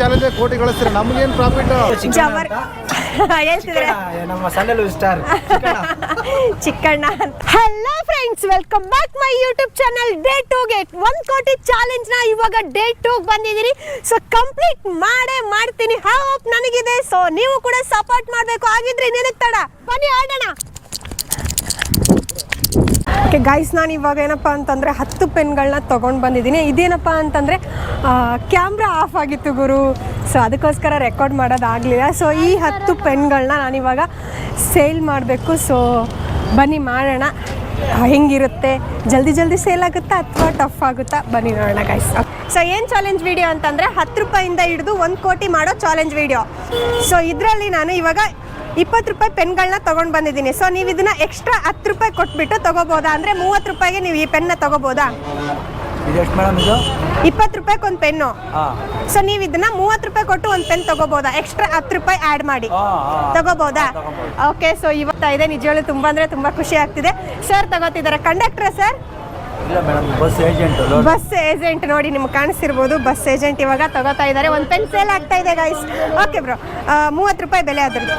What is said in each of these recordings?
Challenge ಕೋಟಿ ಗಳಿಸ್ತೀರಿ? ನಮ್ಗೇನ್ profit ಜವರ್ ಹೇಳ್ತಿದ್ರೆ? ನಮ್ಮ ಸಣ್ಣಲು star Chikkanna. Hello friends welcome back my YouTube channel day two get ಒಂದ್ ಕೋಟಿ ಚಾಲೆಂಜ್ನ ಇವಾಗ ಡೇ ಟು ಬಂದಿದ್ದೀನಿ ಸೊ ಕಂಪ್ಲೀಟ್ ಮಾಡೇ ಮಾಡ್ತೀನಿ. ಹೋಪ್ ನನಗಿದೆ. ಸೊ ನೀವು ಕೂಡ ಸಪೋರ್ಟ್ ಮಾಡಬೇಕು. ಆಗಿದ್ರೆ ನಿನಗೆ ತಡ? ಬನ್ನಿ ಆಡೋಣ. ಓಕೆ ಗೈಸ್ ನಾನು ಇವಾಗ ಏನಪ್ಪ ಅಂತಂದರೆ ಹತ್ತು ಪೆನ್ಗಳನ್ನ ತೊಗೊಂಡು ಬಂದಿದ್ದೀನಿ. ಇದೇನಪ್ಪ ಅಂತಂದರೆ ಕ್ಯಾಮ್ರಾ ಆಫ್ ಆಗಿತ್ತು ಗುರು. ಸೊ ಅದಕ್ಕೋಸ್ಕರ ರೆಕಾರ್ಡ್ ಮಾಡೋದಾಗಲಿಲ್ಲ. ಸೊ ಈ ಹತ್ತು ಪೆನ್ಗಳನ್ನ ನಾನಿವಾಗ ಸೇಲ್ ಮಾಡಬೇಕು. ಸೊ ಬನ್ನಿ ಮಾಡೋಣ. ಹೆಂಗಿರುತ್ತೆ? ಜಲ್ದಿ ಜಲ್ದಿ ಸೇಲ್ ಆಗುತ್ತಾ ಅಥವಾ ಟಫ್ ಆಗುತ್ತಾ? ಬನ್ನಿ ನೋಡೋಣ ಗೈಸ್ ಸೊ ಏನು ಚಾಲೆಂಜ್ ವಿಡಿಯೋ ಅಂತಂದರೆ ಹತ್ತು ರೂಪಾಯಿಂದ ಹಿಡಿದು ಒಂದು ಕೋಟಿ ಮಾಡೋ ಚಾಲೆಂಜ್ ವಿಡಿಯೋ ಸೊ ಇದರಲ್ಲಿ ನಾನು ಇವಾಗ ಇಪ್ಪತ್ತು ರೂಪಾಯಿ ಪೆನ್ಗಳನ್ನ ತೊಗೊಂಡು ಬಂದಿದ್ದೀನಿ. ಸೊ ನೀವು ಇದನ್ನ ಎಕ್ಸ್ಟ್ರಾ ಹತ್ತು ರೂಪಾಯಿ ಕೊಟ್ಬಿಟ್ಟು ತಗೋಬೋದಾ? ಅಂದರೆ ಮೂವತ್ತು ರೂಪಾಯಿಗೆ ನೀವು ಈ ಪೆನ್ನ ತಗೋಬೋದಾ? ಇಪ್ಪತ್ತು ರೂಪಾಯಿಗೆ ಒಂದು ಪೆನ್ನು ಸೊ ನೀವು ಇದನ್ನ ಮೂವತ್ತು ರೂಪಾಯಿ ಕೊಟ್ಟು ಒಂದು ಪೆನ್ ತಗೋಬೋದಾ? ಎಕ್ಸ್ಟ್ರಾ ಹತ್ತು ರೂಪಾಯಿ ಆ್ಯಡ್ ಮಾಡಿ. ತಗೋಬೋದಾ? ಓಕೆ ಸೊ ಇವತ್ತ ಇದೆ. ನಿಜವಾಗ್ಲೂ ತುಂಬ ಅಂದರೆ ತುಂಬ ಖುಷಿ ಆಗ್ತಿದೆ. ಸರ್ ತಗೋತಿದ್ದಾರೆ ಕಂಡಕ್ಟ್ರ ಸರ್ ಬಸ್ ಏಜೆಂಟ್ ನೋಡಿ ನಿಮ್ಗೆ ಕಾಣಿಸಿರ್ಬೋದು. ಬಸ್ ಏಜೆಂಟ್ ಇವಾಗ ತಗೋತಾ ಇದ್ದಾರೆ. ಒಂದು ಪೆನ್ ಸೇಲ್ ಆಗ್ತಾ ಇದೆ ಗೈಸ್ ಓಕೆ ಬ್ರೋ ಮೂವತ್ತು ರೂಪಾಯಿ ಬೆಲೆ ಅದ್ರದ್ದು.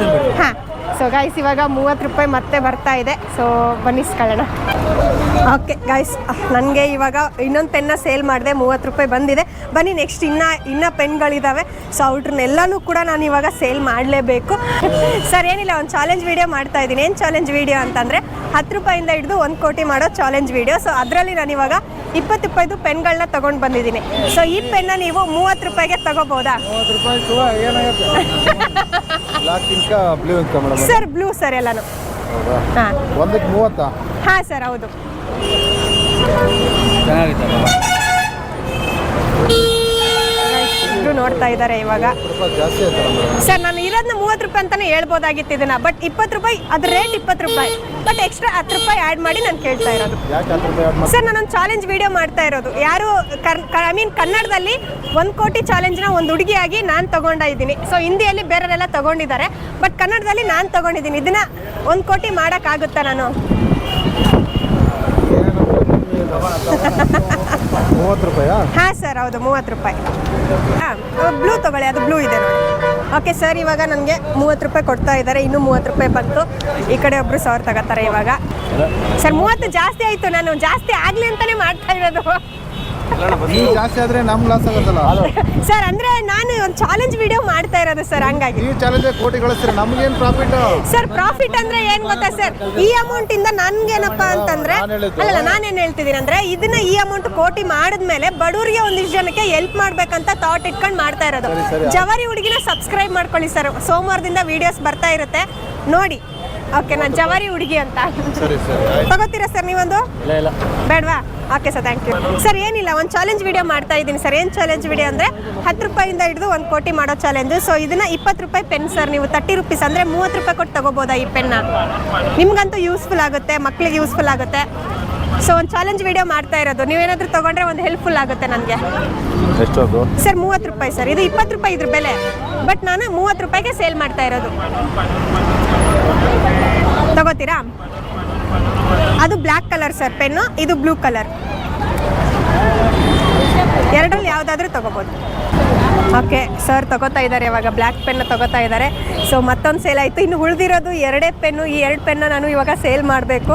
ಬಿಡಿ. ಹಾಂ. ಸೊ ಗೈಸ್ ಇವಾಗ ಮೂವತ್ತು ರೂಪಾಯಿ ಮತ್ತೆ ಬರ್ತಾ ಇದೆ. ಸೊ ಬನ್ನಿಸ್ಕೊಳ್ಳೋಣ ಓಕೆ ಗೈಸ್ ನನಗೆ ಇವಾಗ ಇನ್ನೊಂದು ಪೆನ್ನ ಸೇಲ್ ಮಾಡಿದೆ ಮೂವತ್ತು ರೂಪಾಯಿ ಬಂದಿದೆ. ಬನ್ನಿ ನೆಕ್ಸ್ಟ್ ಇನ್ನೂ ಇನ್ನೂ ಪೆನ್ಗಳಿದ್ದಾವೆ ಸೊ ಅವ್ರನ್ನೆಲ್ಲನೂ ಕೂಡ ನಾನು ಇವಾಗ ಸೇಲ್ ಮಾಡಲೇಬೇಕು. ಸರ್ ಏನಿಲ್ಲ ಒಂದು ಚಾಲೆಂಜ್ ವೀಡಿಯೋ ಮಾಡ್ತಾ ಇದ್ದೀನಿ. ಏನು ಚಾಲೆಂಜ್ ವೀಡಿಯೋ ಅಂತಂದರೆ ಹತ್ತು ರೂಪಾಯಿಂದ ಹಿಡಿದು ಒಂದು ಕೋಟಿ ಮಾಡೋ ಚಾಲೆಂಜ್ ವೀಡಿಯೋ ಸೊ ಅದರಲ್ಲಿ ನಾನು ಇವಾಗ ಇಪ್ಪತ್ತು ರೂಪಾಯಿದು ಪೆನ್ಗಳನ್ನ ತೊಗೊಂಡು ಬಂದಿದ್ದೀನಿ. ಸೊ ಈ ಪೆನ್ನ ನೀವು ಮೂವತ್ತು ರೂಪಾಯಿಗೆ ತಗೋಬೋದಾ? ಸರ್ ಬ್ಲೂ ಸರ್ ಎಲ್ಲನೂ. ಹಾಂ. ಒಂದಕ್ಕೆ ಮೂವತ್ತಾ? ಹಾಂ ಸರ್ ಹೌದು. ಚೆನ್ನಾಗಿತ್ತು ನೋಡ್ತಾ ಇದ್ದಾರೆ ಇವಾಗ. ಸರ್ ನಾನು ಇರೋದನ್ನ ಮೂವತ್ತು ರೂಪಾಯಿ ಅಂತಾನೆ ಹೇಳ್ಬೋದಾಗಿತ್ತು ಇದನ್ನ ಬಟ್ ಇಪ್ಪತ್ತು ರೂಪಾಯಿ ಅದ್ರ ರೇಟ್ ಇಪ್ಪತ್ತು ರೂಪಾಯಿ. ಬಟ್ ಎಕ್ಸ್ಟ್ರಾ ಹತ್ತು ರೂಪಾಯಿ ಆ್ಯಡ್ ಮಾಡಿ ನಾನು ಕೇಳ್ತಾ ಇರೋದು. ಸರ್ ನಾನೊಂದು ಚಾಲೆಂಜ್ ವಿಡಿಯೋ ಮಾಡ್ತಾ ಇರೋದು. ಯಾರು ಐ ಮೀನ್ ಕನ್ನಡದಲ್ಲಿ ಒಂದು ಕೋಟಿ ಚಾಲೆಂಜ್ನ ಒಂದು ಹುಡುಗಿಯಾಗಿ ನಾನು ತಗೊಂಡ ಇದ್ದೀನಿ. ಸೊ ಹಿಂದಿಯಲ್ಲಿ ಬೇರೆಯವರೆಲ್ಲ ತಗೊಂಡಿದ್ದಾರೆ ಬಟ್ ಕನ್ನಡದಲ್ಲಿ ನಾನು ತಗೊಂಡಿದ್ದೀನಿ. ಇದನ್ನ ಒಂದು ಕೋಟಿ ಮಾಡೋಕ್ಕಾಗುತ್ತಾ ನಾನು? ಮೂವತ್ತು ರೂಪಾಯಾ? ಹಾಂ ಸರ್, ಹೌದು, ಮೂವತ್ತು ರೂಪಾಯಿ. ಹಾಂ ಬ್ಲೂ ತಗೊಳ್ಳಿ, ಅದು ಬ್ಲೂ ಇದೆ ಓಕೆ ಸರ್, ಇವಾಗ ನನಗೆ ಮೂವತ್ತು ರೂಪಾಯಿ ಕೊಡ್ತಾ ಇದ್ದಾರೆ, ಇನ್ನೂ ಮೂವತ್ತು ರೂಪಾಯಿ ಬಂತು. ಈ ಕಡೆ ಒಬ್ಬರು ಸಾವಿರ ತಗೋತಾರೆ ಇವಾಗ. ಸರ್, ಮೂವತ್ತು ಜಾಸ್ತಿ ಆಯಿತು, ನಾನು ಜಾಸ್ತಿ ಆಗಲಿ ಅಂತಲೇ ಮಾಡ್ತಾ ಇರೋದು. ನೀವು ಜಾಸ್ತಿ ಆದ್ರೆ ನಮ್ ಲಾಸ್ ಆಗುತ್ತಲ್ಲ? ಸರ್ ಅಂದ್ರೆ ನಾನು ಒಂದು ಚಾಲೆಂಜ್ ವಿಡಿಯೋ ಮಾಡ್ತಾ ಇರೋದು ಸರ್ ಹಂಗಾಗಿ. ನೀವು ಚಾಲೆಂಜ್ ಕೋಟಿ ಗಳಿಸ್ತೀರಿ? ನಮ್ಗೇನ್ ಪ್ರಾಫಿಟ್ ಸರ್ ಪ್ರಾಫಿಟ್ ಅಂದ್ರೆ ಏನ್ ಗೊತ್ತಾ ಸರ್ ಈ ಅಮೌಂಟ್ ಇಂದ ನನ್ಗೇನಪ್ಪ ಅಂತಂದ್ರೆ ಅಲ್ಲ ನಾನೇನ್ ಹೇಳ್ತಿದ್ದೀನಿ ಅಂದ್ರೆ ಇದನ್ನ ಈ ಅಮೌಂಟ್ ಕೋಟಿ ಮಾಡಿದ್ಮೇಲೆ ಬಡವರಿಗೆ ಒಂದಿಷ್ಟು ಜನಕ್ಕೆ ಹೆಲ್ಪ್ ಮಾಡ್ಬೇಕಂತ ಥಾಟ್ ಇಟ್ಕೊಂಡು ಮಾಡ್ತಾ ಇರೋದು. ಸರಿ, ಸರಿ. ಜವಾರಿ ಹುಡುಗಿನ ಸಬ್ಸ್ಕ್ರೈಬ್ ಮಾಡ್ಕೊಳ್ಳಿ ಸರ್ ಸೋಮವಾರದಿಂದ ವಿಡಿಯೋಸ್ ಬರ್ತಾ ಇರುತ್ತೆ. ನೋಡಿ. ಓಕೆ ನಾನು ಜವಾರಿ ಹುಡುಗಿ ಅಂತ. ಸರಿ ಸರಿ ತಗೋತೀರಾ ಸರ್ ನೀವೊಂದು? ಇಲ್ಲ ಇಲ್ಲ. ಬೇಡವಾ? Okay sir thank you sir ಏನಿಲ್ಲ ಒಂದು ಚಾಲೆಂಜ್ ವಿಡಿಯೋ ಮಾಡ್ತಾ ಇದ್ದೀನಿ ಸರ್. ಏನು ಚಾಲೆಂಜ್ ವಿಡಿಯೋ ಅಂದರೆ ಹತ್ತು ರೂಪಾಯಿಂದ ಹಿಡಿದು ಒಂದು ಕೋಟಿ ಮಾಡೋ ಚಾಲೆಂಜ್ ಸೊ ಇದನ್ನ ಇಪ್ಪತ್ತು ರೂಪಾಯಿ ಪೆನ್ ಸರ್ ನೀವು ತರ್ಟಿ ರುಪೀಸ್ ಅಂದರೆ ಮೂವತ್ತು ರೂಪಾಯಿ ಕೊಟ್ಟು ತಗೋಬೋದಾ ಈ ಪೆನ್ನ ನಿಮ್ಗಂತೂ ಯೂಸ್ಫುಲ್ ಆಗುತ್ತೆ ಮಕ್ಕಳಿಗೆ ಯೂಸ್ಫುಲ್ ಆಗುತ್ತೆ. ಸೊ ಒಂದು ಚಾಲೆಂಜ್ ವಿಡಿಯೋ ಮಾಡ್ತಾ ಇರೋದು. ನೀವೇನಾದರೂ ತೊಗೊಂಡ್ರೆ ಒಂದು ಹೆಲ್ಪ್ಫುಲ್ ಆಗುತ್ತೆ ನನಗೆ. ಸರ್ ಮೂವತ್ತು ರೂಪಾಯಿ ಸರ್. ಇದು ಇಪ್ಪತ್ತು ರೂಪಾಯಿ ಇದ್ರ ಬೆಲೆ. ಬಟ್ ನಾನು ಮೂವತ್ತು ರೂಪಾಯಿಗೆ ಸೇಲ್ ಮಾಡ್ತಾ ಇರೋದು. ತಗೋತೀರಾ? ಅದು ಬ್ಲ್ಯಾಕ್ ಕಲರ್ ಸರ್ ಪೆನ್ನು, ಇದು ಬ್ಲೂ ಕಲರ್. ಎರಡರಲ್ಲಿ ಯಾವುದಾದ್ರೂ ತಗೋಬೋದು. ಓಕೆ, ಸರ್ ತಗೋತಾ ಇದ್ದಾರೆ, ಇವಾಗ ಬ್ಲ್ಯಾಕ್ ಪೆನ್ ತಗೋತಾ ಇದ್ದಾರೆ. ಸೊ ಮತ್ತೊಂದು ಸೇಲ್ ಆಯಿತು. ಇನ್ನು ಉಳಿದಿರೋದು ಎರಡೇ ಪೆನ್ನು, ಈ ಎರಡು ಪೆನ್ನ ನಾನು ಇವಾಗ ಸೇಲ್ ಮಾಡಬೇಕು.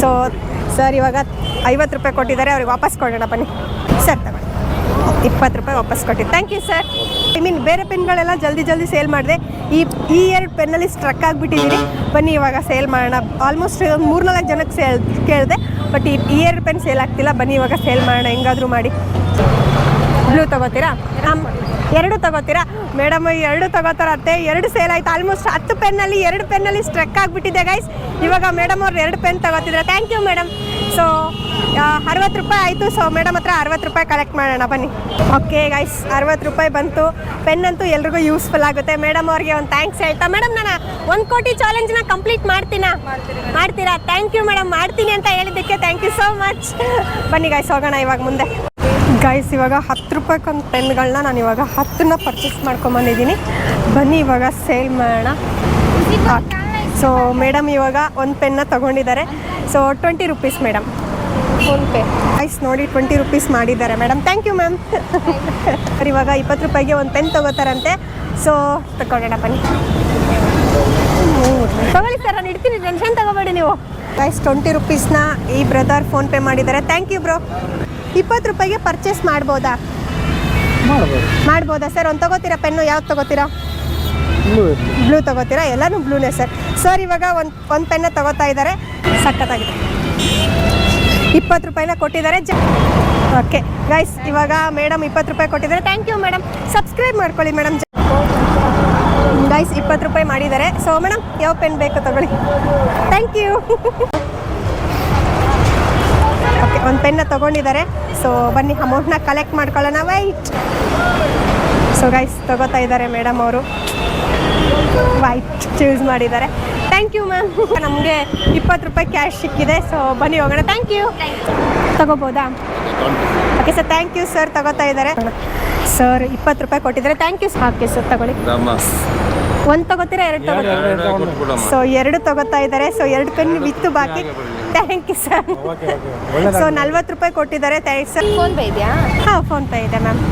ಸೊ ಸರ್, ಇವಾಗ ಐವತ್ತು ರೂಪಾಯಿ ಕೊಟ್ಟಿದ್ದಾರೆ, ಅವ್ರಿಗೆ ವಾಪಸ್ ಕೊಡೋಣ, ಬನ್ನಿ. ಸರ್, ತಗೊಳ್ಳಿ. ಇಪ್ಪತ್ತು ರೂಪಾಯಿ ವಾಪಸ್ ಕೊಟ್ಟಿದ್ದು. Thank you sir I mean ಬೇರೆ ಪೆನ್ಗಳೆಲ್ಲ ಜಲ್ದಿ ಜಲ್ದಿ ಸೇಲ್ ಮಾಡಿದೆ. ಈ ಈ ಎರಡು ಪೆನ್ನಲ್ಲಿ ಸ್ಟ್ರಕ್ ಆಗಿಬಿಟ್ಟಿದ್ದೀನಿ ಬನ್ನಿ, ಇವಾಗ ಸೇಲ್ ಮಾಡೋಣ. ಆಲ್ಮೋಸ್ಟ್ ಮೂರ್ನಾಲ್ಕು ಜನಕ್ಕೆ ಸೇಲ್ ಕೇಳಿದೆ. ಬಟ್ ಈ ಈ ಎರಡು ಪೆನ್ ಸೇಲ್ ಆಗ್ತಿಲ್ಲ. ಬನ್ನಿ, ಇವಾಗ ಸೇಲ್ ಮಾಡೋಣ. ಹೆಂಗಾದರೂ ಮಾಡಿ. ಬ್ಲೂ ತಗೋತೀರಾ? ಎರಡು ತಗೋತೀರಾ? ಮೇಡಮ್ ಎರಡು ತಗೋತಾರತ್ತೆ ಎರಡು ಸೇಲ್ ಆಯ್ತು. ಆಲ್ಮೋಸ್ಟ್ ಹತ್ತು ಪೆನ್ನಲ್ಲಿ ಎರಡು ಪೆನ್ನಲ್ಲಿ ಸ್ಟ್ರಕ್ ಆಗಿಬಿಟ್ಟಿದೆ ಗೈಸ್ ಇವಾಗ ಮೇಡಮ್ ಅವ್ರು ಎರಡು ಪೆನ್ ತಗೋತಿದ್ರೆ ಥ್ಯಾಂಕ್ ಯು ಮೇಡಮ್. ಸೊ ಅರವತ್ತು ರೂಪಾಯಿ ಆಯಿತು. ಸೊ ಮೇಡಮ್ ಹತ್ರ ಅರವತ್ತು ರೂಪಾಯಿ ಕಲೆಕ್ಟ್ ಮಾಡೋಣ, ಬನ್ನಿ. ಓಕೆ ಗೈಸ್ ಅರವತ್ತು ರೂಪಾಯಿ ಬಂತು. ಪೆನ್ ಅಂತೂ ಎಲ್ರಿಗೂ ಯೂಸ್ಫುಲ್ ಆಗುತ್ತೆ. ಮೇಡಮ್ ಅವ್ರಿಗೆ ಒಂದು ಥ್ಯಾಂಕ್ಸ್ ಹೇಳ್ತಾ ಮೇಡಮ್ ನಾನು ಒಂದು ಕೋಟಿ ಚಾಲೆಂಜ್ನ ಕಂಪ್ಲೀಟ್ ಮಾಡ್ತೀನಾ? ಮಾಡ್ತೀರಾ? ಥ್ಯಾಂಕ್ ಯು ಮೇಡಮ್ ಮಾಡ್ತೀನಿ ಅಂತ ಹೇಳಿದ್ದಕ್ಕೆ ಥ್ಯಾಂಕ್ ಯು ಸೋ ಮಚ್ ಬನ್ನಿ ಗೈಸ್ ಹೋಗೋಣ ಇವಾಗ ಮುಂದೆ. ಗೈಸ್ ಇವಾಗ ಹತ್ತು ರೂಪಾಯಿಗೊಂದು ಪೆನ್ಗಳನ್ನ ನಾನು ಇವಾಗ ಹತ್ತನ್ನ ಪರ್ಚೇಸ್ ಮಾಡ್ಕೊಂಬಂದಿದ್ದೀನಿ. ಬನ್ನಿ, ಇವಾಗ ಸೇಲ್ ಮಾಡೋಣ. ಸೊ ಮೇಡಮ್ ಇವಾಗ ಒಂದು ಪೆನ್ನ ತೊಗೊಂಡಿದ್ದಾರೆ. So twenty rupees madam PhonePe. Guys ನೋಡಿ ಟ್ವೆಂಟಿ ರುಪೀಸ್ ಮಾಡಿದ್ದಾರೆ. Madam thank you ma'am sir ಇವಾಗ ಇಪ್ಪತ್ತು ರೂಪಾಯಿಗೆ ಒಂದು ಪೆನ್ ತೊಗೋತಾರಂತೆ. ಸೊ ತಗೊಂಡೋಣ ಬನ್ನಿ. ತಗೊಳ್ಳಿ ಸರ್ ನಾನು ಇಡ್ತೀನಿ. ಟೆನ್ಷನ್ ತಗೋಬೇಡಿ ನೀವು. ಐಸ್ ಟ್ವೆಂಟಿ ರುಪೀಸ್ನ ಈ ಬ್ರದರ್ ಫೋನ್ಪೇ ಮಾಡಿದ್ದಾರೆ. ಥ್ಯಾಂಕ್ ಯು ಬ್ರೋ ಇಪ್ಪತ್ತು ರೂಪಾಯಿಗೆ ಪರ್ಚೇಸ್ ಮಾಡ್ಬೋದಾ? ಮಾಡ್ಬೋದು. ಮಾಡ್ಬೋದಾ ಸರ್ ಒಂದು ತಗೋತೀರಾ ಪೆನ್ನು ಯಾವ್ದು ತಗೋತೀರಾ? ಬ್ಲೂ ತಗೋತೀರಾ? ಎಲ್ಲನೂ ಬ್ಲೂನೇ ಸರ್ ಸರ್ ಇವಾಗ ಒಂದು ಒಂದು ಪೆನ್ನ ತಗೋತಾ ಇದ್ದಾರೆ. ಸಖತ್ತಾಗಿದೆ. ಇಪ್ಪತ್ತು ರೂಪಾಯಿನ ಕೊಟ್ಟಿದ್ದಾರೆ. ಓಕೆ ಗೈಸ್ ಇವಾಗ ಮೇಡಮ್ ಇಪ್ಪತ್ತು ರೂಪಾಯಿ ಕೊಟ್ಟಿದ್ದಾರೆ. ಥ್ಯಾಂಕ್ ಯು ಮೇಡಮ್ ಸಬ್ಸ್ಕ್ರೈಬ್ ಮಾಡ್ಕೊಳ್ಳಿ ಮೇಡಮ್ ಗೈಸ್ ಇಪ್ಪತ್ತು ರೂಪಾಯಿ ಮಾಡಿದ್ದಾರೆ. ಸೊ ಮೇಡಮ್ ಯಾವ ಪೆನ್ ಬೇಕು ತಗೊಳ್ಳಿ. ಥ್ಯಾಂಕ್ ಯು ಓಕೆ ಒಂದು ಪೆನ್ನ ತೊಗೊಂಡಿದ್ದಾರೆ. ಸೊ ಬನ್ನಿ ಅಮೌಂಟ್ನ ಕಲೆಕ್ಟ್ ಮಾಡ್ಕೊಳ್ಳೋಣ. ವೈಟ್ ಸೊ ಗೈಸ್ ತಗೋತಾ ಇದ್ದಾರೆ ಮೇಡಮ್ ಅವರು. ವೈಟ್ ಚೂಸ್ ಮಾಡಿದ್ದಾರೆ. ಥ್ಯಾಂಕ್ ಯು ಮ್ಯಾಮ್ ನಮಗೆ ಇಪ್ಪತ್ತು ರೂಪಾಯಿ ಕ್ಯಾಶ್ ಸಿಕ್ಕಿದೆ ಸೊ ಬನ್ನಿ ಹೋಗೋಣ. Thank you ತಗೋಬೋದಾ? Okay sir thank you sir ತಗೋತಾ ಇದ್ದಾರೆ. ಸರ್ ಇಪ್ಪತ್ತು ರೂಪಾಯಿ ಕೊಟ್ಟಿದ್ದಾರೆ. Thank you sir okay sir ತಗೊಳ್ಳಿ. ಒಂದು ತಗೋತೀರಾ ಎರಡು ತಗೋತೀರಾ? ಸೊ ಎರಡು ತಗೋತಾ ಇದ್ದಾರೆ. ಸೊ ಎರಡು ಪೆನ್ ವಿತ್ತು ಬಾಕಿ. ಥ್ಯಾಂಕ್ ಯು ಸರ್ ಸೊ ನಲ್ವತ್ತು ರೂಪಾಯಿ ಕೊಟ್ಟಿದ್ದಾರೆ. ಥ್ಯಾಂಕ್ಸ್ ಸರ್ ಫೋನ್ ಪೇ ಇದೆಯಾ? ಹಾಂ ಫೋನ್ಪೇ ಇದೆ ಮ್ಯಾಮ್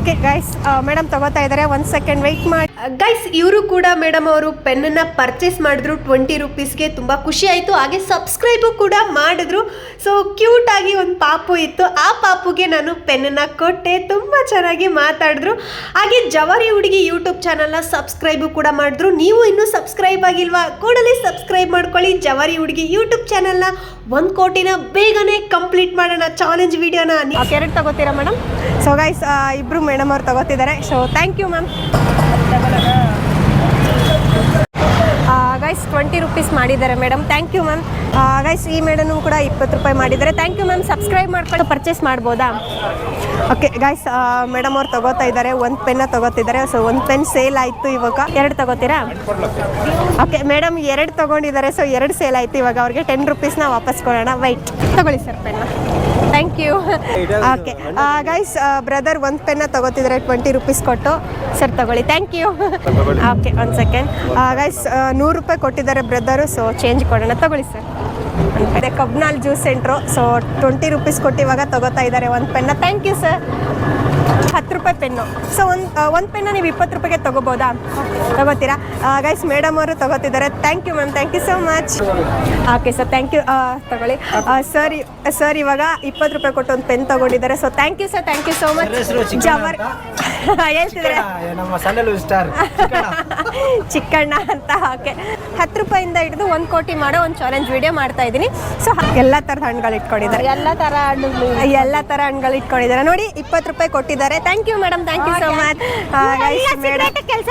ಓಕೆ ಗೈಸ್ ಮೇಡಮ್ ತಗೋತಾ ಇದ್ದಾರೆ. ಒಂದು ಸೆಕೆಂಡ್ ವೆಯ್ಟ್ ಮಾಡಿ. ಗೈಸ್ ಇವರು ಕೂಡ ಮೇಡಮ್ ಅವರು ಪೆನ್ನನ್ನು ಪರ್ಚೇಸ್ ಮಾಡಿದ್ರು ಟ್ವೆಂಟಿ ರುಪೀಸ್ಗೆ ತುಂಬ ಖುಷಿ ಆಯಿತು. ಹಾಗೆ ಸಬ್ಸ್ಕ್ರೈಬು ಕೂಡ ಮಾಡಿದ್ರು. ಸೊ ಕ್ಯೂಟಾಗಿ ಒಂದು ಪಾಪು ಇತ್ತು. ಆ ಪಾಪುಗೆ ನಾನು ಪೆನ್ನನ್ನು ಕೊಟ್ಟೆ. ತುಂಬ ಚೆನ್ನಾಗಿ ಮಾತಾಡಿದ್ರು. ಹಾಗೆ ಜವಾರಿ ಹುಡುಗಿ ಯೂಟ್ಯೂಬ್ ಚಾನಲ್ನ ಸಬ್ಸ್ಕ್ರೈಬು ಕೂಡ ಮಾಡಿದ್ರು. ನೀವು ಇನ್ನೂ ಸಬ್ಸ್ಕ್ರೈಬ್ ಆಗಿಲ್ವಾ? ಕೂಡಲೇ ಸಬ್ಸ್ಕ್ರೈಬ್ ಮಾಡ್ಕೊಳ್ಳಿ. ಜವಾರಿ ಹುಡುಗಿ ಯೂಟ್ಯೂಬ್ ಚಾನಲ್ನ ಒಂದು ಕೋಟಿನ ಬೇಗನೆ ಕಂಪ್ಲೀಟ್ ಮಾಡೋಣ ಚಾಲೆಂಜ್ ವಿಡಿಯೋನ ಎರಡು ತಗೋತೀರಾ ಮೇಡಮ್ ಸೊ ಗೈಸ್ ಇಬ್ಬರು ಮೇಡಮ್ ಅವ್ರು ತಗೋತಿದ್ದಾರೆ. So thank you ma'am guys twenty rupees ಮಾಡಿದ್ದಾರೆ madam thank you ma'am guys ಈ ಮೇಡಮ್ ಕೂಡ ಇಪ್ಪತ್ತು ರೂಪಾಯಿ ಮಾಡಿದ್ದಾರೆ. ಥ್ಯಾಂಕ್ ಯು ಮ್ಯಾಮ್ ಸಬ್ಸ್ಕ್ರೈಬ್ ಮಾಡ್ಕೊಂಡು ಪರ್ಚೇಸ್ ಮಾಡ್ಬೋದಾ? ಓಕೆ ಗೈಸ್ ಮೇಡಮ್ ಅವ್ರು ತಗೋತಾ ಇದ್ದಾರೆ. ಒಂದು ಪೆನ್ನ ತಗೋತಿದ್ದಾರೆ. ಸೊ ಒಂದು ಪೆನ್ ಸೇಲ್ ಆಯಿತು ಇವಾಗ. ಎರಡು ತಗೋತೀರಾ? ಓಕೆ ಮೇಡಮ್ ಎರಡು ತಗೊಂಡಿದ್ದಾರೆ. ಸೊ ಎರಡು ಸೇಲ್ ಆಯಿತು ಇವಾಗ. ಅವ್ರಿಗೆ ಟೆನ್ ರುಪೀಸ್ನ ವಾಪಸ್ ಕೊಡೋಣ. ವೈಟ್ ತಗೊಳ್ಳಿ sir ಪೆನ್ನ thank you okay guys brother ಒಂದು ಪೆನ್ನ ತಗೋತಿದ್ರೆ ಟ್ವೆಂಟಿ ರುಪೀಸ್ ಕೊಟ್ಟು ಸರ್ ತಗೊಳ್ಳಿ. ಥ್ಯಾಂಕ್ ಯು ಓಕೆ ಒಂದು ಸೆಕೆಂಡ್ ಗೈಸ್ ನೂರು ರೂಪಾಯಿ ಕೊಟ್ಟಿದ್ದಾರೆ ಬ್ರದರು ಸೊ ಚೇಂಜ್ ಕೊಡೋಣ. ತಗೊಳ್ಳಿ ಸರ್ ಅದೇ ಕಬ್ನಾಲ್ juice centre so twenty rupees ಕೊಟ್ಟು ಇವಾಗ ತಗೋತಾ ಇದ್ದಾರೆ ಒಂದು ಪೆನ್ನ ಥ್ಯಾಂಕ್ ಯು ಸರ್ ಹತ್ತು ರೂಪಾಯಿ ಪೆನ್ನು. ಸೊ ಒಂದು ಒಂದು ಪೆನ್ನು ನೀವು ಇಪ್ಪತ್ತು ರೂಪಾಯಿಗೆ ತಗೋಬೋದಾ? ತಗೋತೀರಾ? ಗೈಸ್ ಮೇಡಮ್ ಅವರು ತಗೋತಿದ್ದಾರೆ. Thank you ma'am thank you so much okay sir thank you ತಗೊಳ್ಳಿ. ಸರ್ ಸರ್ ಇವಾಗ ಇಪ್ಪತ್ತು ರೂಪಾಯಿ ಕೊಟ್ಟು ಒಂದು ಪೆನ್ ತಗೊಂಡಿದ್ದಾರೆ so thank you sir thank you so much ಜವರ್ ಹೇಳ್ತಿದ್ದಾರೆ. ಚಿಕ್ಕಣ್ಣ ಅಂತ ಓಕೆ ಹತ್ತು ರೂಪಾಯಿಂದ ಹಿಡಿದು ಒಂದು ಕೋಟಿ ಮಾಡೋ ಒಂದು ಚಾಲೆಂಜ್ ವಿಡಿಯೋ ಮಾಡ್ತಾ ಇದ್ದೀನಿ. ಸೊ ಎಲ್ಲ ಥರದ ಹಣ್ಣುಗಳು ಇಟ್ಕೊಂಡಿದ್ದಾರೆ. ಎಲ್ಲ ತರ ಹಣ್ಣುಗಳು. ಎಲ್ಲ ತರ ಹಣ್ಣುಗಳು ಇಟ್ಕೊಂಡಿದ್ದಾರೆ. ನೋಡಿ ಇಪ್ಪತ್ತು ರೂಪಾಯಿ ಕೊಟ್ಟಿದ್ದಾರೆ. Thank you madam thank you so much ಕೆಲಸ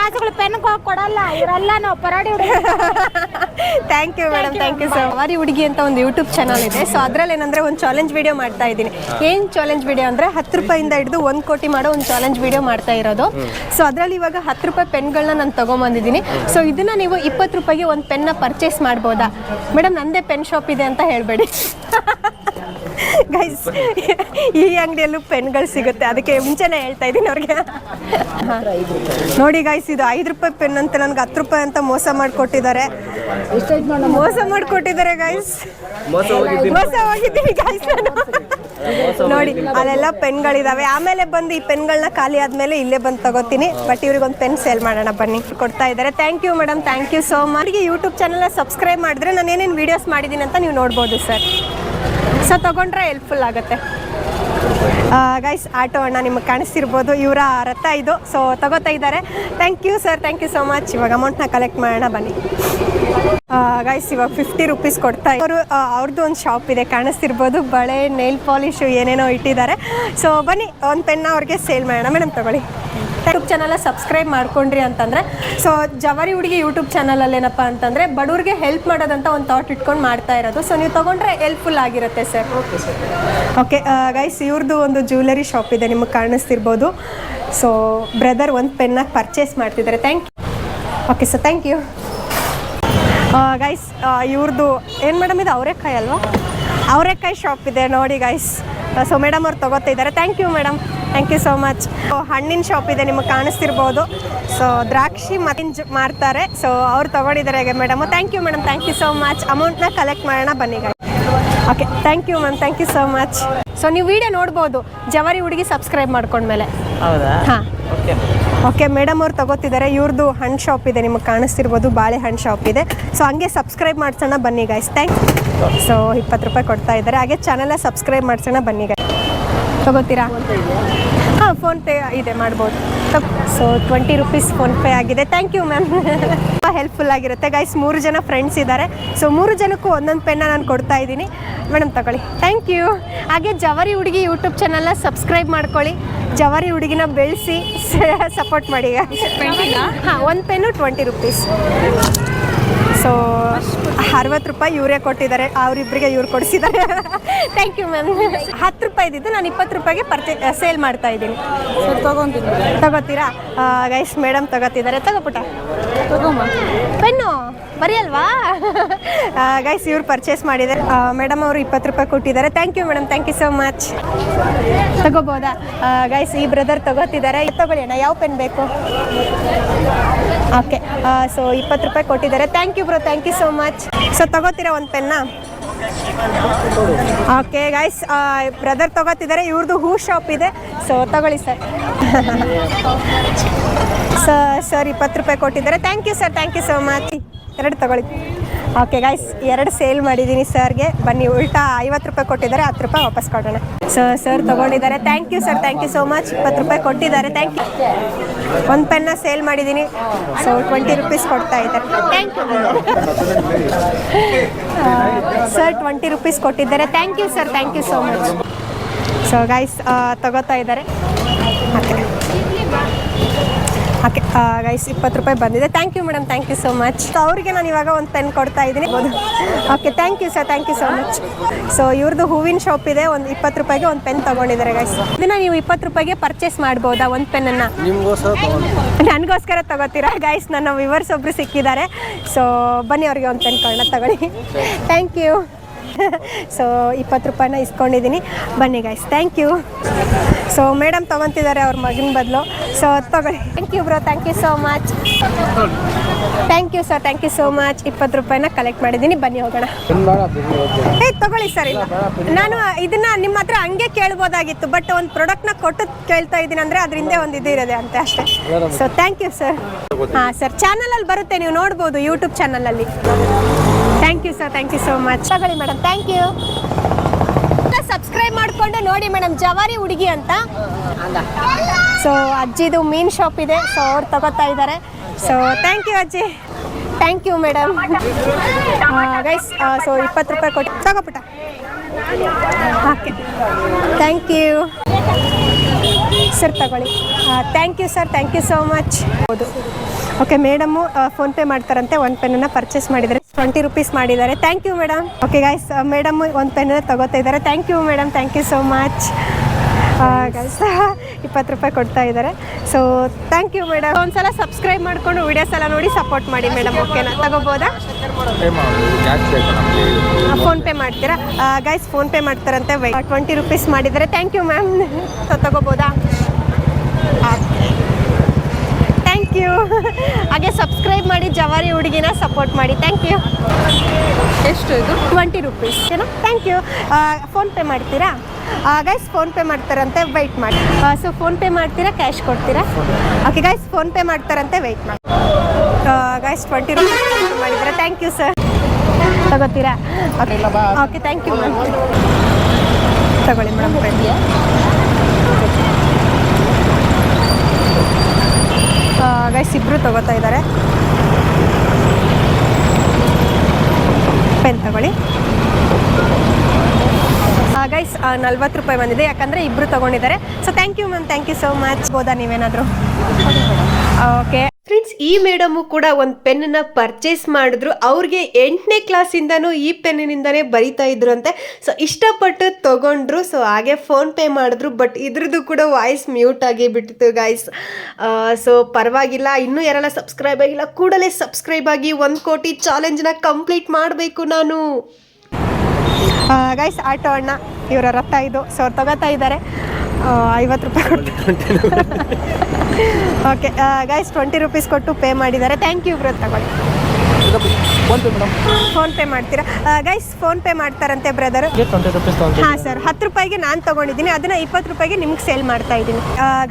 ಕಾಸುಗಳು ಪೆನ್ ಕೊಡಲ್ಲ. ಇವರೆಲ್ಲ ನಾವು Paradi thank you madam thank you so ವಾರಿ ಹುಡುಗಿ ಅಂತ ಒಂದು ಯೂಟ್ಯೂಬ್ ಚಾನಲ್ ಇದೆ. ಸೊ ಅದ್ರಲ್ಲಿ ಏನಂದ್ರೆ ಒಂದು ಚಾಲೆಂಜ್ ವಿಡಿಯೋ ಮಾಡ್ತಾ ಇದ್ದೀನಿ. ಏನ್ ಚಾಲೆಂಜ್ ವಿಡಿಯೋ ಅಂದ್ರೆ ಹತ್ತು ರೂಪಾಯಿಂದ ಹಿಡಿದು ಒಂದು ಕೋಟಿ ಮಾಡೋ ಒಂದು ಚಾಲೆಂಜ್ ವಿಡಿಯೋ ಮಾಡ್ತಾ ಇರೋದು. ಸೊ ಅದರಲ್ಲಿ ಇವಾಗ ಹತ್ತು ರೂಪಾಯಿ ಪೆನ್ಗಳನ್ನ ನಾನು ತೊಗೊಂಬಂದಿದ್ದೀನಿ. ಸೊ ಇದನ್ನ ನೀವು ಇಪ್ಪತ್ತು ರೂಪಾಯಿಗೆ ಒಂದು ಪೆನ್ನ ಪರ್ಚೇಸ್ ಮಾಡ್ಬೋದಾ? ಮೇಡಮ್ ನಂದೇ ಪೆನ್ ಶಾಪ್ ಇದೆ ಅಂತ ಹೇಳಬೇಡಿ. ಗೈಸ್ ಈ ಅಂಗಡಿಯಲ್ಲೂ ಪೆನ್ಗಳು ಸಿಗುತ್ತೆ. ಅದಕ್ಕೆ ಮುಂಚೆನೇ ಹೇಳ್ತಾ ಇದ್ದೀನಿ ಅವ್ರಿಗೆ. ನೋಡಿ ಗೈಸ್ ಇದು ಐದು ರೂಪಾಯಿ ಪೆನ್ ಅಂತ ನನಗೆ ಹತ್ತು ರೂಪಾಯಿ ಅಂತ ಮೋಸ ಮಾಡಿಕೊಟ್ಟಿದ್ದಾರೆ. ಮೋಸ ಮಾಡಿಕೊಟ್ಟಿದ್ದಾರೆ ಗೈಸ್ ಮೋಸ ಹೋಗಿದ್ದೀನಿ. ಗೈಸ್ ನಾನು. ನೋಡಿ, ಅಲ್ಲೆಲ್ಲ ಪೆನ್ಗಳಿದಾವೆ. ಆಮೇಲೆ ಬಂದು ಈ ಪೆನ್ಗಳನ್ನ ಖಾಲಿ ಆದ್ಮೇಲೆ ಇಲ್ಲೇ ಬಂದು ತಗೋತೀನಿ. ಬಟ್ ಇವ್ರಿಗೊಂದು ಪೆನ್ ಸೇಲ್ ಮಾಡೋಣ ಬನ್ನಿ. ಕೊಡ್ತಾ ಇದ್ದಾರೆ. Thank you madam thank you so much YouTube ಚಾನಲ್ನ ಸಬ್ಸ್ಕ್ರೈಬ್ ಮಾಡಿದ್ರೆ ನಾನು ಏನೇನು ವೀಡಿಯೋಸ್ ಮಾಡಿದ್ದೀನಿ ಅಂತ ನೀವು ನೋಡ್ಬೋದು ಸರ್ ಸೊ ತಗೊಂಡ್ರೆ ಹೆಲ್ಪ್ಫುಲ್ ಆಗುತ್ತೆ. ಗೈಸ್ ಆಟೋ ಅಣ್ಣ ನಿಮಗೆ ಕಾಣಿಸ್ತಿರ್ಬೋದು. ಇವರ ರಥ ಇದು. ಸೊ ತಗೋತಾ ಇದ್ದಾರೆ. Thank you sir thank you so much ಇವಾಗ ಅಮೌಂಟ್ನ ಕಲೆಕ್ಟ್ ಮಾಡೋಣ, ಬನ್ನಿ. ಗೈಸ್ ಇವಾಗ ಫಿಫ್ಟಿ ರುಪೀಸ್ ಕೊಡ್ತಾ ಅವರು ಅವ್ರದ್ದು ಒಂದು ಶಾಪ್ ಇದೆ. ಕಾಣಿಸ್ತಿರ್ಬೋದು. ಬಳೆ ನೈಲ್ ಪಾಲಿಶು ಏನೇನೋ ಇಟ್ಟಿದ್ದಾರೆ. ಸೊ ಬನ್ನಿ, ಒಂದು ಪೆನ್ನ ಅವ್ರಿಗೆ ಸೇಲ್ ಮಾಡೋಣ. ಮೇಡಮ್ ತಗೊಳ್ಳಿ. ಯೂಟ್ಯೂಬ್ ಚಾನಲ್ ಸಬ್ಸ್ಕ್ರೈಬ್ ಮಾಡ್ಕೊಂಡ್ರಿ ಅಂತಂದರೆ ಸೊ ಜವಾರಿ ಹುಡುಗಿ ಯೂಟ್ಯೂಬ್ ಚಾನಲಲ್ಲಿ ಏನಪ್ಪ ಅಂತಂದರೆ ಬಡವ್ರಿಗೆ ಹೆಲ್ಪ್ ಮಾಡೋದಂತ ಒಂದು ಥಾಟ್ ಇಟ್ಕೊಂಡು ಮಾಡ್ತಾ ಇರೋದು. ಸೊ ನೀವು ತೊಗೊಂಡ್ರೆ ಹೆಲ್ಪ್ಫುಲ್ ಆಗಿರುತ್ತೆ sir okay sir okay guys ಇವ್ರದ್ದು ಒಂದು ಜ್ಯುವೆಲರಿ ಶಾಪ್ ಇದೆ ನಿಮಗೆ ಕಾಣಿಸ್ತಿರ್ಬೋದು. ಸೊ ಬ್ರದರ್ ಒಂದು ಪೆನ್ನ ಪರ್ಚೇಸ್ ಮಾಡ್ತಿದ್ದಾರೆ thank you okay sir thank you guys ಇವ್ರದ್ದು ಏನು ಮೇಡಮ್ ಇದು ಅವರೇಕಾಯಿ ಅಲ್ವಾ? ಅವರೆಕಾಯಿ ಶಾಪ್ ಇದೆ ನೋಡಿ ಗೈಸ್ ಸೊ ಮೇಡಮ್ ಅವ್ರು ತಗೋತಾ ಇದ್ದಾರೆ thank you madam thank you so much ಹಣ್ಣಿನ ಶಾಪ್ ಇದೆ ನಿಮಗೆ ಕಾಣಿಸ್ತಿರ್ಬೋದು. ಸೊ ದ್ರಾಕ್ಷಿ ಮತ್ತಿಂಜ್ ಮಾಡ್ತಾರೆ. ಸೊ ಅವ್ರು ತಗೊಂಡಿದ್ದಾರೆ ಹೇಗೆ madam thank you madam thank you so much ಅಮೌಂಟ್ನ ಕಲೆಕ್ಟ್ ಮಾಡೋಣ ಬನ್ನಿ guy okay thank you ma'am thank you so much so ನೀವು ವಿಡಿಯೋ ನೋಡ್ಬೋದು. ಜವಾರಿ ಹುಡುಗಿ ಸಬ್ಸ್ಕ್ರೈಬ್ ಮಾಡ್ಕೊಂಡ್ಮೇಲೆ. ಹೌದಾ? ಹಾಂ. ಓಕೆ ಓಕೆ, ಮೇಡಮ್ ಅವ್ರು ತಗೋತಿದ್ದಾರೆ. ಇವ್ರದ್ದು ಹಣ್ಣು ಶಾಪ್ ಇದೆ, ನಿಮಗೆ ಕಾಣಿಸ್ತಿರ್ಬೋದು, ಬಾಳೆ ಹಣ್ಣು ಶಾಪ್ ಇದೆ. ಸೊ ಹಂಗೆ ಸಬ್ಸ್ಕ್ರೈಬ್ ಮಾಡ್ಸೋಣ, ಬನ್ನಿ ಗೈಸ್ ಥ್ಯಾಂಕ್ ಸೊ ಇಪ್ಪತ್ತು ರೂಪಾಯಿ ಕೊಡ್ತಾ ಇದ್ದಾರೆ. ಹಾಗೆ ಚಾನಲ್ನ ಸಬ್ಸ್ಕ್ರೈಬ್ ಮಾಡ್ಸೋಣ, ಬನ್ನಿ ಗಾಯ್ಸ್ ತಗೋತೀರಾ? ಹಾಂ ಫೋನ್ಪೇ ಇದೆ, ಮಾಡ್ಬೋದು. ಸೊ ಟ್ವೆಂಟಿ ರುಪೀಸ್ ಫೋನ್ಪೇ ಆಗಿದೆ. ಥ್ಯಾಂಕ್ ಯು ಮ್ಯಾಮ್ ತುಂಬ ಹೆಲ್ಪ್ಫುಲ್ ಆಗಿರುತ್ತೆ. ಗೈಸ್ ಮೂರು ಜನ ಫ್ರೆಂಡ್ಸ್ ಇದ್ದಾರೆ. ಸೊ ಮೂರು ಜನಕ್ಕೂ ಒಂದೊಂದು ಪೆನ್ನ ನಾನು ಕೊಡ್ತಾ ಇದ್ದೀನಿ. ಮೇಡಮ್ ತಗೊಳ್ಳಿ. ಥ್ಯಾಂಕ್ ಯು ಹಾಗೆ ಜವರಿ ಹುಡುಗಿ ಯೂಟ್ಯೂಬ್ ಚಾನಲ್ನ ಸಬ್ಸ್ಕ್ರೈಬ್ ಮಾಡ್ಕೊಳ್ಳಿ. ಜವರಿ ಹುಡುಗಿನ ಬೆಳೆಸಿ ಸಪೋರ್ಟ್ ಮಾಡಿ ಹಾಂ ಒಂದು ಪೆನ್ನು ಟ್ವೆಂಟಿ ರುಪೀಸ್ ಸೊ ಅರವತ್ತು ರೂಪಾಯಿ ಇವರೇ ಕೊಟ್ಟಿದ್ದಾರೆ. ಅವರಿಬ್ಬರಿಗೆ ಇವ್ರು ಕೊಡಿಸಿದ್ದಾರೆ. ಥ್ಯಾಂಕ್ ಯು ಮ್ಯಾಮ್ ಹತ್ತು ರೂಪಾಯಿ ಇದ್ದಿದ್ದು ನಾನು ಇಪ್ಪತ್ತು ರೂಪಾಯಿಗೆ ಪರ್ಚೇ ಸೇಲ್ ಮಾಡ್ತಾ ಇದ್ದೀನಿ. ತಗೋತೀರಾ? ಗೈಸ್ ಮೇಡಮ್ ತಗೋತಿದ್ದಾರೆ. ತಗೋಪುಟ. ಪೆನ್ನು ಬರೀ ಅಲ್ವಾ ಗೈಸ್ ಇವ್ರು ಪರ್ಚೇಸ್ ಮಾಡಿದ್ದಾರೆ ಮೇಡಮ್ ಅವರು ಇಪ್ಪತ್ತು ರೂಪಾಯಿ ಕೊಟ್ಟಿದ್ದಾರೆ. Thank you madam thank you so much ತಗೋಬೋದಾ? Guys ಈ ಬ್ರದರ್ ತಗೋತಿದ್ದಾರೆ. ತಗೊಳ್ಳಿ ಅಣ್ಣ ಯಾವ ಪೆನ್ ಬೇಕು? ಓಕೆ ಸೊ ಇಪ್ಪತ್ತು ರೂಪಾಯಿ ಕೊಟ್ಟಿದ್ದಾರೆ. Thank you bro thank you so much so ತಗೋತೀರಾ ಒಂದು ಪೆನ್ನ ಓಕೆ ಗೈಸ್ ಬ್ರದರ್ ತಗೋತಿದ್ದಾರೆ ಇವ್ರದ್ದು ಹೂ ಶಾಪ್ ಇದೆ. ಸೊ ತಗೊಳ್ಳಿ ಸರ್ ಸರ್ ಸರ್ ಇಪ್ಪತ್ತು ರೂಪಾಯಿ ಕೊಟ್ಟಿದ್ದಾರೆ. Thank you sir thank you so much ಎರಡು ತಗೊಳ್ಳಿ. ಓಕೆ ಗಾಯ್ಸ್ ಎರಡು ಸೇಲ್ ಮಾಡಿದ್ದೀನಿ ಸರ್ಗೆ ಬನ್ನಿ, ಉಲ್ಟಾ ಐವತ್ತು ರೂಪಾಯಿ ಕೊಟ್ಟಿದ್ದಾರೆ, ಹತ್ತು ರೂಪಾಯಿ ವಾಪಸ್ ಕೊಡೋಣ. ಸೊ ಸರ್ ತಗೊಂಡಿದ್ದಾರೆ. Thank you sir thank you so much ಇಪ್ಪತ್ತು ರೂಪಾಯಿ ಕೊಟ್ಟಿದ್ದಾರೆ. ಥ್ಯಾಂಕ್ ಯು ಒಂದು ಪೆನ್ನ ಸೇಲ್ ಮಾಡಿದ್ದೀನಿ ಸೊ ಟ್ವೆಂಟಿ ರುಪೀಸ್ ಕೊಡ್ತಾ ಇದ್ದಾರೆ. Thank you sir twenty rupees ಕೊಟ್ಟಿದ್ದಾರೆ. Thank you sir thank you so much so guys ತಗೋತಾ ಇದ್ದಾರೆ ಓಕೆ ಗೈಸ್ ಇಪ್ಪತ್ತು ರೂಪಾಯಿ ಬಂದಿದೆ. Thank you madam thank you so much so ಅವರಿಗೆ ನಾನು ಇವಾಗ ಒಂದು ಪೆನ್ ಕೊಡ್ತಾ ಇದ್ದೀನಿ. Okay thank you sir thank you so much so ಇವ್ರದ್ದು ಹೂವಿನ ಶಾಪ್ ಇದೆ. ಒಂದು ಇಪ್ಪತ್ತು ರೂಪಾಯಿಗೆ ಒಂದು ಪೆನ್ ತೊಗೊಂಡಿದ್ದಾರೆ ಗೈಸ್ ದಿನ ನೀವು ಇಪ್ಪತ್ತು ರೂಪಾಯಿಗೆ ಪರ್ಚೇಸ್ ಮಾಡ್ಬೋದಾ ಒಂದು ಪೆನ್ನನ್ನು ನನಗೋಸ್ಕರ ತಗೋತೀರಾ ಗೈಸ್ ನನ್ನ ವಿವರ್ಸ್ ಒಬ್ರು ಸಿಕ್ಕಿದ್ದಾರೆ. ಸೊ ಬನ್ನಿ ಅವ್ರಿಗೆ ಒಂದು ಪೆನ್ ಕೊಡೋಣ ತಗೊಳ್ಳಿ. ಥ್ಯಾಂಕ್ ಯು ಸೊ ಇಪ್ಪತ್ತು ರೂಪಾಯಿನ ಇಸ್ಕೊಂಡಿದ್ದೀನಿ. ಬನ್ನಿ guys thank you so madam ತೊಗೊತಿದ್ದಾರೆ ಅವ್ರ ಮಗನ ಬದಲು. ಸೊ ತಗೊಳ್ಳಿ. Thank you bro thank you so much thank you sir thank you so much ಇಪ್ಪತ್ತು ರೂಪಾಯಿನ ಕಲೆಕ್ಟ್ ಮಾಡಿದ್ದೀನಿ. ಬನ್ನಿ ಹೋಗೋಣ. ಏ, ತಗೊಳ್ಳಿ ಸರ್ ಇಲ್ಲ. ನಾನು ಇದನ್ನ ನಿಮ್ಮ ಹತ್ರ ಹಂಗೆ ಕೇಳ್ಬೋದಾಗಿತ್ತು ಬಟ್ ಒಂದು ಪ್ರಾಡಕ್ಟ್ನ ಕೊಟ್ಟು ಕೇಳ್ತಾ ಇದ್ದೀನಿ ಅಂದರೆ ಅದ್ರ ಹಿಂದೆ ಒಂದು ಇದು ಇರೋದೆ ಅಂತೆ ಅಷ್ಟೇ. ಸೊ ಥ್ಯಾಂಕ್ ಯು ಸರ್ ಹಾಂ ಸರ್ ಚಾನಲಲ್ಲಿ ಬರುತ್ತೆ, ನೀವು ನೋಡ್ಬೋದು ಯೂಟ್ಯೂಬ್ ಚಾನಲಲ್ಲಿ thank you sir thank you so much ತಗೊಳ್ಳಿ ಮೇಡಮ್ ಥ್ಯಾಂಕ್ ಯು ಸಬ್ಸ್ಕ್ರೈಬ್ ಮಾಡಿಕೊಂಡು ನೋಡಿ ಮೇಡಮ್ ಜವಾರಿ ಹುಡುಗಿ ಅಂತ. ಸೊ ಅಜ್ಜಿದು ಮೀನ್ ಶಾಪ್ ಇದೆ. ಸೊ ಅವ್ರು ತಗೋತಾ ಇದ್ದಾರೆ. ಸೊ ಥ್ಯಾಂಕ್ ಯು ಅಜ್ಜಿ. Thank you madam guys so ಇಪ್ಪತ್ತು ರೂಪಾಯಿ ಕೊಟ್ಟು ತಗೋಪುಟ ಓಕೆ ಥ್ಯಾಂಕ್ ಯು ಸರ್ ತಗೊಳ್ಳಿ. Thank you sir thank you so much ಹೌದು. ಓಕೆ ಮೇಡಮು ಫೋನ್ಪೇ ಮಾಡ್ತಾರಂತೆ. ಒಂದು ಪೆನ್ನನ್ನು ಪರ್ಚೇಸ್ ಮಾಡಿದ್ದಾರೆ ಟ್ವೆಂಟಿ ರುಪೀಸ್ ಮಾಡಿದ್ದಾರೆ. Thank you madam okay guys madam ಒಂದು ಪೆನ್ನನ್ನು ತಗೋತಾ ಇದ್ದಾರೆ. Thank you madam thank you so much guys ಇಪ್ಪತ್ತು ರೂಪಾಯಿ ಕೊಡ್ತಾ ಇದ್ದಾರೆ. ಸೊ ಥ್ಯಾಂಕ್ ಯು ಮೇಡಮ್ ಒಂದ್ಸಲ ಸಬ್ಸ್ಕ್ರೈಬ್ ಮಾಡಿಕೊಂಡು ವಿಡಿಯೋಸ್ ಎಲ್ಲ ನೋಡಿ ಸಪೋರ್ಟ್ ಮಾಡಿ ಮೇಡಮ್ ಓಕೆನಾ ತಗೋಬೋದಾ? ಫೋನ್ಪೇ ಪೇ ಮಾಡ್ತೀರಾ? ಗಾಯ್ಸ್ ಫೋನ್ ಪೇ ಮಾಡ್ತಾರಂತೆ. ಟ್ವೆಂಟಿ ರುಪೀಸ್ ಮಾಡಿದ್ದಾರೆ. Thank you ma'am ತಗೋಬೋದಾ? Thank you. ಹಾಗೆ ಸಬ್ಸ್ಕ್ರೈಬ್ ಮಾಡಿ ಜವಾರಿ ಹುಡುಗಿನ ಸಪೋರ್ಟ್ ಮಾಡಿ. Thank you. ಎಷ್ಟು ಇದು? ಟ್ವೆಂಟಿ ರುಪೀಸ್ ಏನೋ? Thank you. ಫೋನ್ಪೇ ಮಾಡ್ತೀರಾ? ಗೈಸ್ ಫೋನ್ಪೇ ಮಾಡ್ತಾರಂತೆ ವೆಯ್ಟ್ ಮಾಡಿ. ಸೊ ಫೋನ್ಪೇ ಮಾಡ್ತೀರಾ ಕ್ಯಾಶ್ ಕೊಡ್ತೀರಾ? ಓಕೆ ಗೈಸ್ ಫೋನ್ಪೇ ಮಾಡ್ತಾರಂತೆ ವೆಯ್ಟ್ ಮಾಡಿ. ಗೈಸ್ ಟ್ವೆಂಟಿ ರುಪೀಸ್ ಮಾಡಿದ್ರೆ thank you sir ತಗೋತೀರಾ? Okay okay thank you ma'am ತಗೊಳ್ಳಿ ಮೇಡಮ್ ಗೈಸ್ ಇಬ್ಬರು ತಗೋತಾ ಇದ್ದಾರೆ. ಪೆನ್ ತಗೊಳ್ಳಿ. ಗೈಸ್ ನಲ್ವತ್ತು ರೂಪಾಯಿ ಬಂದಿದೆ. ಯಾಕಂದ್ರೆ ಇಬ್ರು ತಗೊಂಡಿದ್ದಾರೆ. So thank you ma'am thank you so much ಬೋದಾ ನೀವೇನಾದರೂ? ಓಕೆ ಈ ಮೇಡಮು ಕೂಡ ಒಂದು ಪೆನ್ನ ಪರ್ಚೇಸ್ ಮಾಡಿದ್ರು. ಅವ್ರಿಗೆ ಎಂಟನೇ ಕ್ಲಾಸಿಂದನೂ ಈ ಪೆನ್ನಿನಿಂದನೇ ಬರಿತಾ ಇದ್ರು ಅಂತೆ ಸೊ ಇಷ್ಟಪಟ್ಟು ತಗೊಂಡ್ರು. ಸೊ ಹಾಗೆ ಫೋನ್ ಪೇ ಮಾಡಿದ್ರು. ಬಟ್ ಇದ್ರದ್ದು ಕೂಡ ವಾಯ್ಸ್ ಮ್ಯೂಟ್ ಆಗಿ ಬಿಟ್ಟಿತ್ತು ಗಾಯ್ಸ್ ಸೊ ಪರವಾಗಿಲ್ಲ. ಇನ್ನೂ ಯಾರೆಲ್ಲ ಸಬ್ಸ್ಕ್ರೈಬ್ ಆಗಿಲ್ಲ, ಕೂಡಲೇ ಸಬ್ಸ್ಕ್ರೈಬ್ ಆಗಿ ಒಂದು ಕೋಟಿ ಚಾಲೆಂಜ್ನ ಕಂಪ್ಲೀಟ್ ಮಾಡಬೇಕು ನಾನು. ಗಾಯ್ಸ್ ಆಟೋ ಅಣ್ಣ, ಇವರ ರಥ ಇದು. ಸೊ ಅವ್ರು ತಗೋತಾ ಇದ್ದಾರೆ. ಐವತ್ತು ರೂಪಾಯಿ ಕೊಟ್ಟು. ಓಕೆ ಗೈಸ್ ಟ್ವೆಂಟಿ ರುಪೀಸ್ ಕೊಟ್ಟು ಪೇ ಮಾಡಿದ್ದಾರೆ. ಥ್ಯಾಂಕ್ ಯು ಬ್ರೋ ತಗೊಳ್ಳಿ. ಫೋನ್ ಪೇ ಮಾಡ್ತೀರಾ? ಗೈಸ್ ಫೋನ್ ಪೇ ಮಾಡ್ತಾರಂತೆ ಬ್ರದರ್ ಹಾಂ ಸರ್ ಹತ್ತು ರೂಪಾಯಿಗೆ ನಾನು ತೊಗೊಂಡಿದ್ದೀನಿ. ಅದನ್ನು ಇಪ್ಪತ್ತು ರೂಪಾಯಿಗೆ ನಿಮ್ಗೆ ಸೇಲ್ ಮಾಡ್ತಾ ಇದ್ದೀನಿ.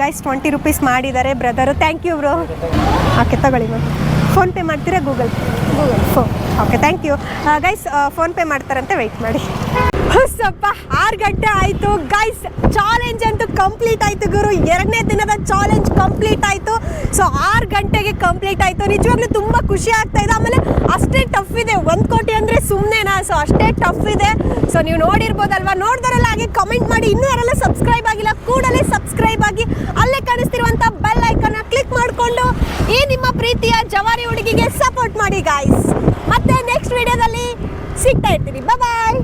ಗೈಸ್ ಟ್ವೆಂಟಿ ರುಪೀಸ್ ಮಾಡಿದ್ದಾರೆ brother thank you bro okay ತಗೊಳ್ಳಿ ಮ್ಯಾಮ್ ಫೋನ್ ಪೇ ಮಾಡ್ತೀರಾ Google Google phone okay thank you guys PhonePe ಮಾಡ್ತಾರಂತೆ ವೆಯ್ಟ್ ಮಾಡಿ. ಸ್ವಲ್ಪ ಆರು ಗಂಟೆ ಆಯಿತು. ಗೈಸ್ ಕಂಪ್ಲೀಟ್ ಆಯಿತು ಗುರು. ಎರಡನೇ ದಿನದ ಚಾಲೆಂಜ್ ಕಂಪ್ಲೀಟ್ ಆಯಿತು. ಸೊ ಆರು ಗಂಟೆಗೆ ಕಂಪ್ಲೀಟ್ ಆಯಿತು. ನಿಜವಾಗ್ಲೂ ತುಂಬ ಖುಷಿ ಆಗ್ತಾ ಇದೆ. ಆಮೇಲೆ ಅಷ್ಟೇ ಟಫ್ ಇದೆ. ಒಂದು ಕೋಟಿ ಅಂದರೆ ಸುಮ್ಮನೆನಾ ಸೊ ಅಷ್ಟೇ ಟಫ್ ಇದೆ. ಸೊ ನೀವು ನೋಡಿರ್ಬೋದಲ್ವಾ? ನೋಡ್ದಾರಲ್ಲ ಹಾಗೆ ಕಮೆಂಟ್ ಮಾಡಿ. ಇನ್ನೂ ಯಾರೆಲ್ಲ ಸಬ್ಸ್ಕ್ರೈಬ್ ಆಗಿಲ್ಲ, ಕೂಡಲೇ ಸಬ್ಸ್ಕ್ರೈಬ್ ಆಗಿ ಅಲ್ಲೇ ಕಾಣಿಸ್ತಿರುವಂತ ಬೆಲ್ ಐಕನ್ನ ಕ್ಲಿಕ್ ಮಾಡಿಕೊಂಡು ಈ ನಿಮ್ಮ ಪ್ರೀತಿಯ ಜವಾರಿ ಹುಡುಗಿಗೆ ಸಪೋರ್ಟ್ ಮಾಡಿ ಗಾಯ್ಸ್ ಮತ್ತೆ ನೆಕ್ಸ್ಟ್ ವಿಡಿಯೋದಲ್ಲಿ ಸಿಗ್ತಾ ಇರ್ತೀನಿ. ಬಾಯ್